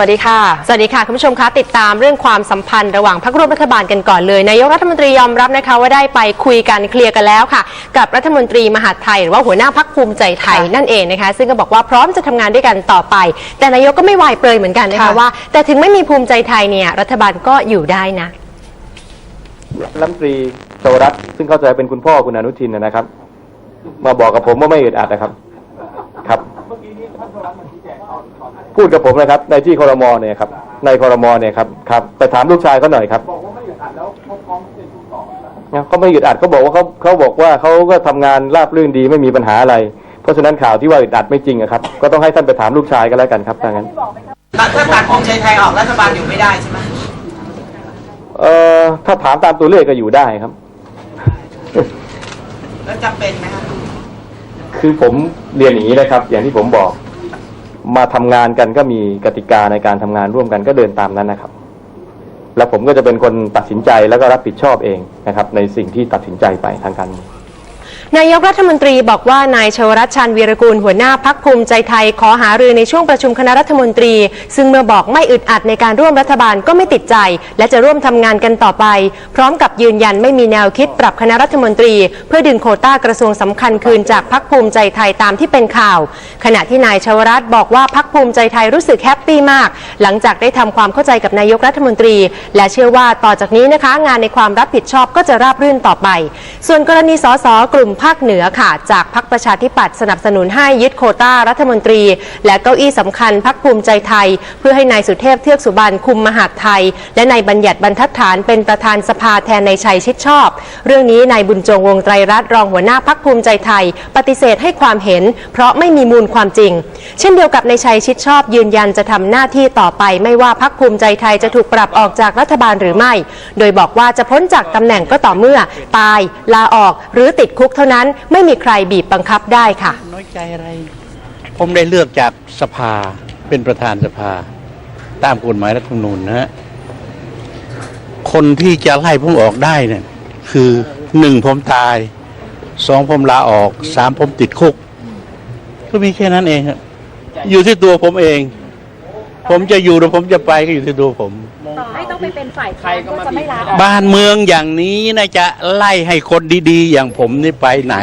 วัสดีค่ะ สวัสดีค่ะคุณผู้ชมคะติดตามเรื่องความสัมพันธ์ระหว่างพรรคร่วมรัฐบาลกันก่อนเลยนายกรัฐมนตรียอมรับนะคะว่าได้ไปคุยกันเคลียร์กันแล้วค่ะ กับรัฐมนตรีมหาดไทยหรือว่าหัวหน้าพักภูมิใจไทยค่ะนั่นเองนะคะ ซึ่งก็บอกว่าพร้อมจะทำงานด้วยกันต่อไป แต่นายกก็ไม่วายเปรยเหมือนกันนะคะค่ะว่า แต่ถึงไม่มีภูมิใจไทยเนี่ยรัฐบาลก็อยู่ได้นะรัฐมนตรีชวรัตน์ซึ่งเข้าใจเป็นคุณพ่อคุณอนุทินนะนะครับ มาบอกกับผมว่าไม่อึดอัดนะครับครับ พูดกับผมนะครับ ในที่คอรมอเนี่ยครับในคอรมอเนี่ยครับครับแต่ถามลูกชายเขาหน่อยครับบอกว่าไม่อึดอัดแล้วเขาพร้อมเป็นคุณต่อเขาไม่อึดอัดเขาบอกว่าเขาเขาบอกว่าเขาก็ทำงานราบรื่นดีไม่มีปัญหาอะไร เพราะฉะนั้นข่าวที่ว่าอึดอัดไม่จริงอะครับ ก็ต้องให้ท่านไปถามลูกชายกันแล้วกันครับถ้างั้นถ้าถ้าตัดภูมิใจไทยออกรัฐบาลอยู่ไม่ได้ใช่ไหมเอ่อถ้าถามตามตัวเลขก็อยู่ได้ครับแล้วจำเป็นไหมครับคือผมเรียนอย่างนี้นะครับ อย่างที่ผมบอก มาทำงานกันก็มีกติกาในการทำงานร่วมกันก็เดินตามนั้นนะครับ แล้วผมก็จะเป็นคนตัดสินใจแล้วก็รับผิดชอบเองนะครับ ในสิ่งที่ตัดสินใจไปทางการเมือง นายกรัฐมนตรีบอกว่านายชวรัชชันวีรกูลหัวหน้าพักภูมิใจไทยขอหารือในช่วงประชุมคณะรัฐมนตรี ซึ่งเมื่อบอกไม่อึดอัดในการร่วมรัฐบาลก็ไม่ติดใจ และจะร่วมทำงานกันต่อไป พร้อมกับยืนยันไม่มีแนวคิดปรับคณะรัฐมนตรี เพื่อดึงโควต้ากระทรวงสำคัญคืนจากพักภูมิใจไทยตามที่เป็นข่าว ขณะที่นายชวรัตบอกว่าพักภูมิใจไทยรู้สึกแฮปปี้มาก หลังจากได้ทำความเข้าใจกับนายกรัฐมนตรี และเชื่อว่าต่อจากนี้นะคะ งานในความรับผิดชอบก็จะราบรื่นต่อไป ส่วนกรณีสสกลุ่มภาคเหนือค่ะ จากพักประชาธิปัตย์สนับสนุนให้ยึดโคต้ารัฐมนตรี และเก้าอี้สำคัญพักภูมิใจไทย เพื่อให้นายสุเทพเทือกสุบรรณคุมมหาดไทย และนายบัญญัติบรรทัดฐานเป็นประธานสภาแทนนายชัยชิดชอบ เรื่องนี้นายบุญจงวงไตรรัตน์รองหัวหน้าพักภูมิใจไทย ปฏิเสธให้ความเห็น เพราะไม่มีมูลความจริง เช่นเดียวกับนายชัยชิดชอบ ยืนยันจะทำหน้าที่ต่อไป ไม่ว่าพักภูมิใจไทยจะถูกปรับออกจากรัฐบาลหรือไม่ โดยบอกว่าจะพ้นจากตำแหน่งก็ต่อเมื่อ ตาย ลาออก หรือติดคุกเท่านั้นนั้นไม่มีใครบีบบังคับได้ค่ะ น้อยใจอะไร ผมได้เลือกจากสภาเป็นประธานสภา ตามกฎหมายรัฐธรรมนูญนะฮะคนที่จะไล่ผมออกได้เนี่ยคือหนึ่งผมตายสองผมลาออกสามผมติดคุก ก็มีแค่นั้นเองครับอยู่ที่ตัวผมเอง ผมจะอยู่หรือผมจะไปก็อยู่ที่ตัวผม ต่อให้ ไปเป็นฝ่ายค้านก็จะไม่ลาออกบ้านเมืองอย่างนี้นะจะไล่ให้คนดีๆ อย่างผมนี่ไปไหน